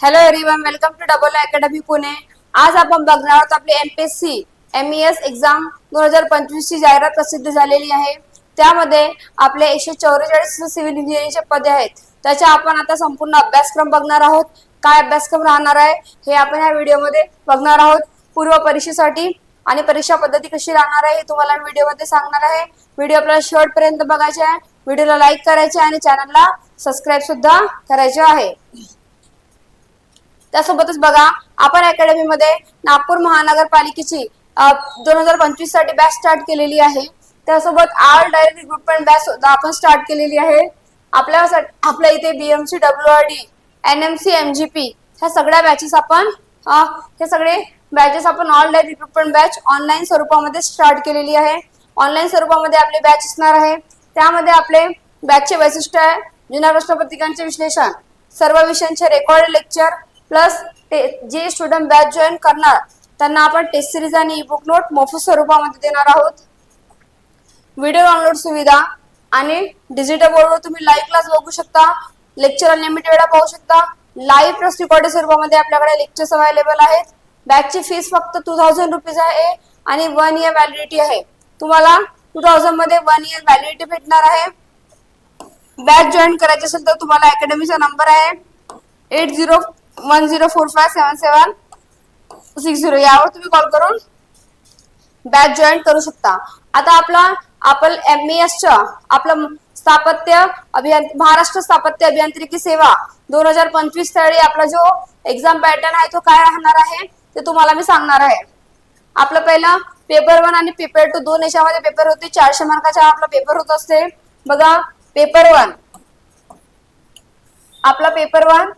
Hello everyone welcome to double academy Pune आज आपण बघणार आहोत आपली MPSC M E S exam दोन हजार पंचवीस ची जाहिरात प्रसिद्ध झालेली आहे. त्यामध्ये आपले एकशे चौवेचाळीस सिव्हिल इंजिनिअरिंगचे पदे आहेत. त्याचा आपण आता संपूर्ण अभ्यासक्रम बघणार आहोत. काय अभ्यासक्रम राहणार आहे हे आपण या व्हिडिओमध्ये बघणार आहोत. पूर्व परीक्षेसाठी आणि परीक्षा पद्धती कशी राहणार आहे हे तुम्हाला व्हिडिओमध्ये सांगणार आहे. व्हिडिओ आपल्याला शेवटपर्यंत बघायचे आहे. व्हिडिओला लाईक करायचे आणि चॅनलला सबस्क्राईब सुद्धा करायचे आहे. त्यासोबतच बघा आपण अकॅडमीमध्ये नागपूर महानगरपालिकेची दोन हजार पंचवीससाठी बॅच स्टार्ट केलेली आहे. त्यासोबत आर डायरेक्ट रिक्रुटमेंट बॅच सुद्धा आपण स्टार्ट केलेली आहे. आपल्या आपल्या इथे BMC W R D N M C M G P ह्या सगळ्या बॅचेस आपण हे सगळे बॅचेस आपण ऑल रिक्रुटमेंट बॅच ऑनलाईन स्वरूपामध्ये स्टार्ट केलेली आहे. ऑनलाईन स्वरूपामध्ये आपले बॅच असणार आहे. त्यामध्ये आपले बॅचचे वैशिष्ट्य आहे. जुन्या प्रश्नपत्रिकांचे विश्लेषण सर्व विषयांचे रेकॉर्ड लेक्चर प्लस जे स्टुडंट बॅच जॉईन करणार त्यांना आपण टेस्ट सिरीज आणि ई बुक नोट मोफत स्वरूपामध्ये देणार आहोत. व्हिडिओ डाउनलोड सुविधा आणि डिजिटल बोर्डवर तुम्ही लाईव्ह क्लास बघू शकता लेक्चर अनलिमिटेड वेळा पाहू शकता. लाईव्ह प्लस रेकॉर्डेड स्वरूपामध्ये आपल्याकडे लेक्चर्स अवेलेबल आहेत. बॅचची फीस फक्त टू थाउजंड रुपीज आहे आणि वन इयर व्हॅलिडिटी आहे. तुम्हाला टू थाउजंडमध्ये वन इयर व्हॅलिडिटी भेटणार आहे. बॅच जॉईन करायची असेल तर तुम्हाला अकॅडमीचा नंबर आहे. Eight zero one zero four five seven seven six zero यावर तुम्ही कॉल करून बॅच जॉईन करू शकता. आता आपला आपण एम च्या आपलं स्थापत्य अभियान महाराष्ट्र स्थापत्य अभियांत्रिकी सेवा दोन हजार पंचवीस स्थळी आपला जो एक्झाम पॅटर्न आहे तो काय राहणार आहे ते तुम्हाला मी सांगणार आहे. आपलं पहिला पेपर वन आणि पेपर टू दोन याच्यामध्ये पेपर होते. चारशे मार्काचा आपला पेपर होत असते. बघा पेपर वन आपला पेपर वन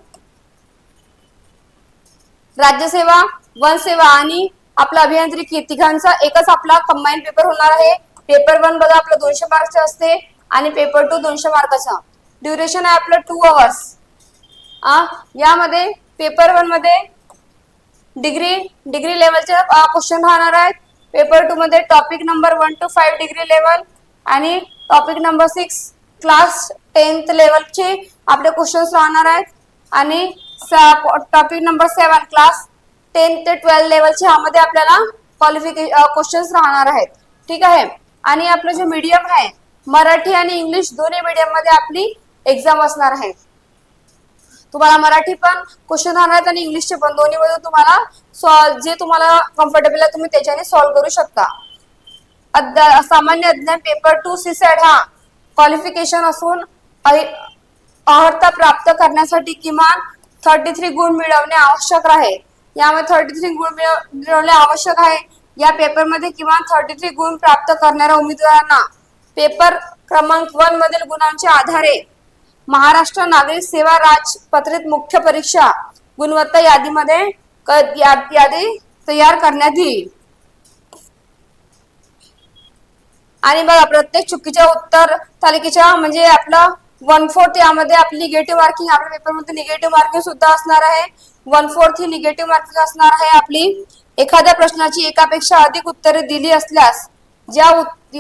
राज्यसेवा वन सेवा आणि आपला अभियांत्रिकी तिघांचा एकच आपला कंबाईन पेपर होणार आहे. पेपर वन बघा आपलं दोनशे मार्कचे असते आणि पेपर टू दोनशे मार्काचा ड्युरेशन आहे आपलं टू अवर्स यामध्ये पेपर वनमध्ये डिग्री डिग्री लेवलचे क्वेश्चन राहणार आहेत. पेपर टू मध्ये topic number one two five degree level आणि topic number six class tenth लेवलचे आपले क्वेश्चन्स राहणार आहेत. आणि topic number seven class ten ते ट्वेल्व लेवलचे ह्यामध्ये आपल्याला क्वालिफिके क्वेश्चन्स राहणार आहेत. ठीक आहे? आणि आपलं जे मीडियम आहे मराठी आणि इंग्लिश दोन्ही मीडियममध्ये आपली एक्झाम असणार आहे. तुम्हाला मराठी पण क्वेश्चन राहणार आहेत आणि इंग्लिशचे पण. दोन्ही मध्ये तुम्हाला जे तुम्हाला कम्फर्टेबल आहे तुम्ही त्याच्याने सॉल्व्ह करू शकता. सामान्य अज्ञान पेपर टू सी सॅड हा क्वालिफिकेशन असून अर्हता प्राप्त करण्यासाठी किमान थर्टी थ्री गुण मिळवणे आवश्यक आहे. यामध्ये थर्टी थ्री गुण मिळवणे आवश्यक आहे. या पेपरमध्ये किमान थर्टी थ्री गुण प्राप्त करणाऱ्या उमेदवारांना पेपर क्रमांक वन मधील गुणांच्या आधारे महाराष्ट्र नागरिक सेवा राजपत्रित मुख्य परीक्षा गुणवत्ता यादीमध्ये या- यादी तयार करण्यात येईल. आणि बघा प्रत्येक चुकीच्या उत्तर तालिकेच्या म्हणजे आपलं वन फोर्थ यामध्ये आपली निगेटिव्ह मार्किंग आपल्या पेपरमध्ये निगेटिव्ह मार्किंग सुद्धा असणार आहे. वन फोर्थ ही निगेटिव्ह मार्किंग असणार आहे आपली. एखाद्या प्रश्नाची एकापेक्षा अधिक उत्तरे दिली असल्यास ज्या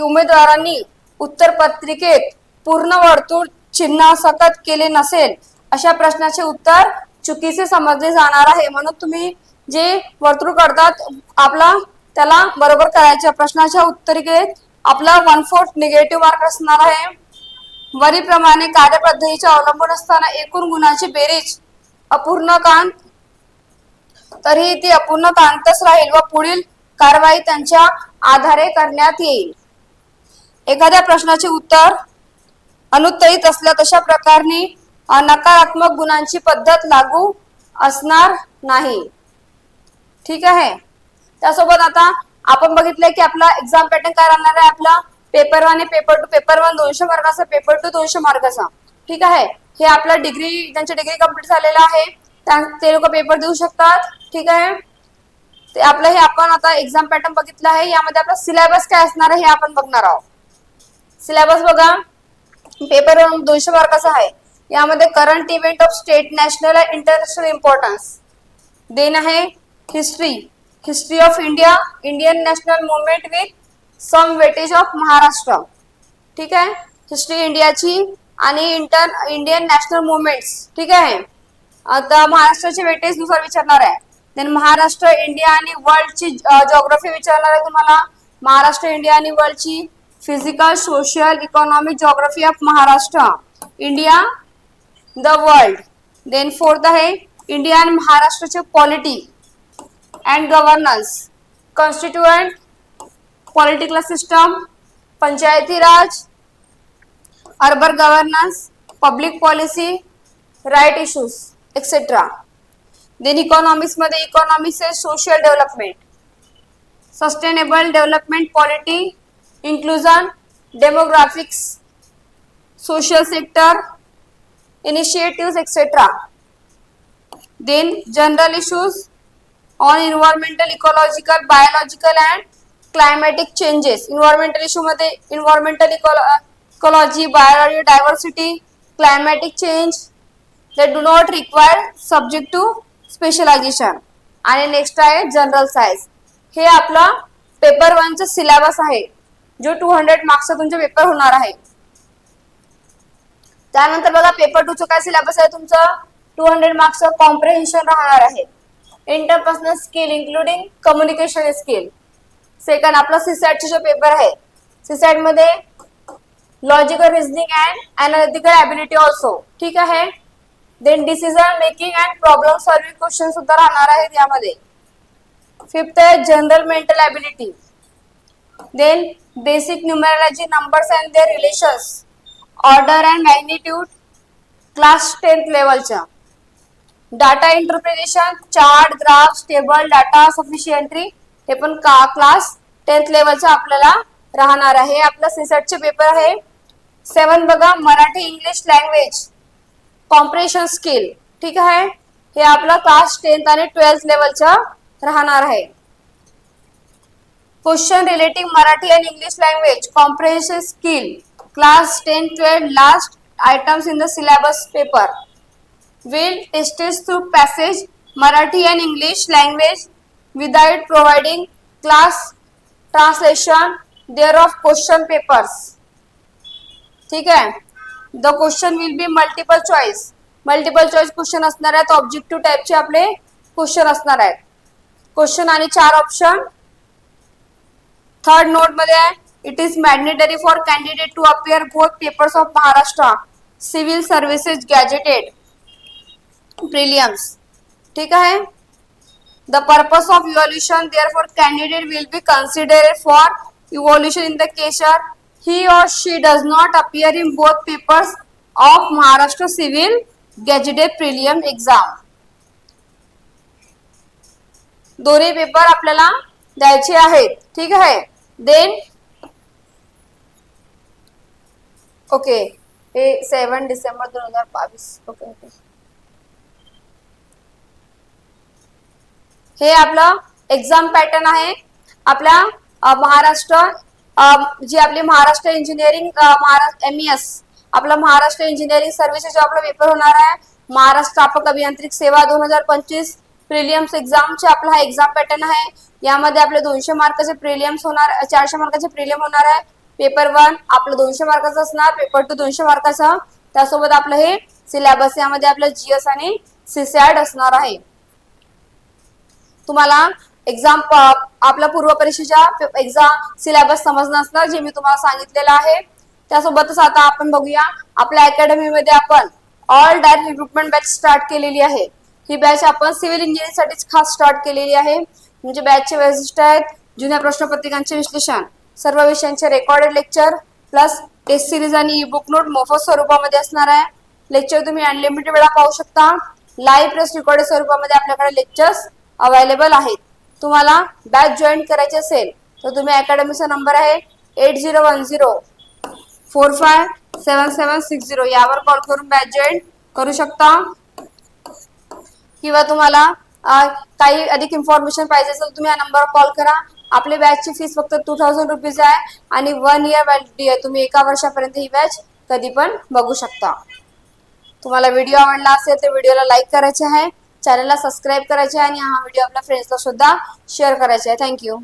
उमेदवारांनी उत्तर पत्रिकेत पूर्ण वर्तुळ चिन्ह सकत केले नसेल अशा प्रश्नाचे उत्तर चुकीचे समजले जाणार आहे. म्हणून तुम्ही जे वर्तुळ करतात आपला त्याला बरोबर करायच्या प्रश्नाच्या उत्तरिकेत आपला वन फोर्थ निगेटिव्ह मार्क असणार आहे. वरीप्रमाणे कार्यपद्धतीचे अवलंबून असताना एकूण गुणांची बेरीज अपूर्णकांत तरीही ती अपूर्णकांतच राहील व पुढील कारवाई त्यांच्या आधारे करण्यात येईल. एखाद्या प्रश्नाचे उत्तर अनुत्तरित असल्या तशा प्रकारने नकारात्मक गुणांची पद्धत लागू असणार नाही. ठीक आहे? त्यासोबत आता आपण बघितलंय की आपला एक्झाम पॅटर्न काय राहणार आहे? आपला पेपर वन आणि पेपर टू पेपर वन दोनशे मार्काचा पेपर टू दोनशे मार्काचा ठीक आहे? हे आपला डिग्री त्यांची डिग्री कंप्लीट झालेला आहे त्या- ते लोक पेपर देऊ शकतात. ठीक आहे? ते आपलं हे आपण आता एक्झाम पॅटर्न बघितलं आहे. यामध्ये आपला सिलेबस काय असणार आहे हे आपण बघणार आहोत. सिलेबस बघा. पेपर वन दोनशे मार्काचा आहे. यामध्ये current event of state national and international importance then आहे history history of India Indian national movement with some weightage of Maharashtra ठीक आहे? हिस्ट्री इंडियाची आणि इंटर इंडियन नॅशनल मुवमेंट्स ठीक आहे? आता महाराष्ट्राचे वेटेजनुसार विचारणार आहे. देन महाराष्ट्र इंडिया आणि वर्ल्डची जॉग्राफी विचारणार आहे तुम्हाला. महाराष्ट्र इंडिया आणि वर्ल्डची physical social economic geography of Maharashtra India the world then fourth आहे इंडिया अँड महाराष्ट्राचे polity and governance constituent political system panchayati raj urban governance public policy right issues etcetera then इकॉनॉमिक्समध्ये economics आहे social development sustainable development polity inclusion demographics social sector initiative etcetera then general issues on environmental ecological biological and climatic changes environmental issue मध्ये environmental ecology biology diversity climatic change they do not require subject to specialization आणि next आहे general science हे आपलं paper वनचा syllabus आहे जो two hundred मार्क्सचा तुमचा paper होणार आहे. त्यानंतर बघा पेपर टू चा काय सिलेबस आहे? तुमचं टू हंड्रेड मार्क्सचं कॉम्प्रेहेन्शन राहणार आहे. Interpersonal skill including communication skill second आपला सीसॅटचे जो पेपर आहे सीसॅटमध्ये logical reasoning and analytical ability also ठीक आहे? Then decision making and problem solving question सुद्धा राहणार आहेत यामध्ये. फिफ्थ आहे general mental ability then basic numerology numbers and their relations order and magnitude class tenth लेवलच्या data interpretation chart graphs table data sufficiency हे पण का क्लास टेन्थ लेवलचं आपल्याला राहणार आहे. आपला सिसटचे पेपर आहे. सेवन बघा Marathi English language comprehension skill ठीक आहे? हे आपला क्लास टेन्थ आणि ट्वेल्थ लेवलचा राहणार आहे. Question relating Marathi and English language comprehension skill class ten twelve last items in the syllabus paper will tests through passage Marathi and English language without providing class translation of question papers. ठीक आहे? The question will be multiple choice multiple choice question असणार आहेत. Objective टाईपचे आपले question असणार आहेत. Question आणि चार ऑप्शन थर्ड नोटमध्ये आहे. It is mandatory for candidate to appear both papers of Maharashtra civil services gazetted prelims ठीक आहे? The purpose of evolution, therefore, candidate will will be considered for in in the केशर ही और does not appear in both papers of Maharashtra Civil Gazette gazetted exam. दोन्ही paper आपल्याला द्यायचे आहेत. ठीक आहे? देन ओके हे सेवन डिसेंबर दोन हजार बावीस. ओके ओके हे आपलं एक्झाम पॅटर्न आहे. आपल्या महाराष्ट्र जी आपली Maharashtra engineering Maharashtra M S आपला महाराष्ट्र इंजिनिअरिंग सर्व्हिसेस जो आपला पेपर होणार आहे. महाराष्ट्र स्थापक अभियांत्रिक सेवा दोन हजार पंचवीस प्रिलियम्स एक्झामचे आपला हा एक्झाम पॅटर्न आहे. यामध्ये आपले दोनशे मार्काचे प्रिलियम्स होणार चारशे मार्काचे प्रिलियम होणार आहे. पेपर वन आपलं दोनशे मार्काचं असणार पेपर टू दोनशे मार्काचं. त्यासोबत आपलं हे सिलेबस यामध्ये आपलं जीएस आणि सीसॅड असणार आहे. तुम्हाला एक्झाम आपल्या पूर्व परीक्षेच्या एक्झाम सिलेबस समजणं असणार जे मी तुम्हाला सांगितलेलं आहे. त्यासोबतच आता आपण बघूया आपल्या अकॅडमीमध्ये आपण all direct recruitment batch start केलेली आहे. ही बॅच आपण सिव्हिल इंजिनिअरिंग खास स्टार्ट केलेली आहे. म्हणजे बॅचचे वैशिष्ट्य आहेत जुन्या प्रश्नपत्रिकांचे विश्लेषण सर्व विषयांचे recorded lecture plus test series आणि ई बुक नोट मोफत स्वरूपामध्ये असणार आहे. लेक्चर तुम्ही अनलिमिटेड वेळा पाहू शकता. लाईव्ह प्लस रेकॉर्डेड स्वरूपामध्ये आपल्याकडे लेक्चर्स अवेलेबल आहेत. तुम्हाला बॅच जॉईन करायची असेल तर तुम्ही अकॅडमीचा नंबर आहे eight zero one zero four five seven seven six zero यावर कॉल करून बॅच जॉईन करू शकता. किंवा तुम्हाला काही अधिक इन्फॉर्मेशन पाहिजे असेल तर तुम्ही या नंबरवर कॉल करा. आपली बॅचची फीस फक्त टू थाउजंड रुपीज आहे आणि वन इयर वॅलिडिटी आहे. तुम्ही एका वर्षापर्यंत ही बॅच कधी पण बघू शकता. तुम्हाला व्हिडिओ आवडला असेल तर व्हिडिओला लाईक करायचे आहे. चॅनलला सबस्क्राईब करायचे आहे आणि हा व्हिडिओ आपल्या फ्रेंड्सला सुद्धा शेअर करायचे. आहे थँक्यू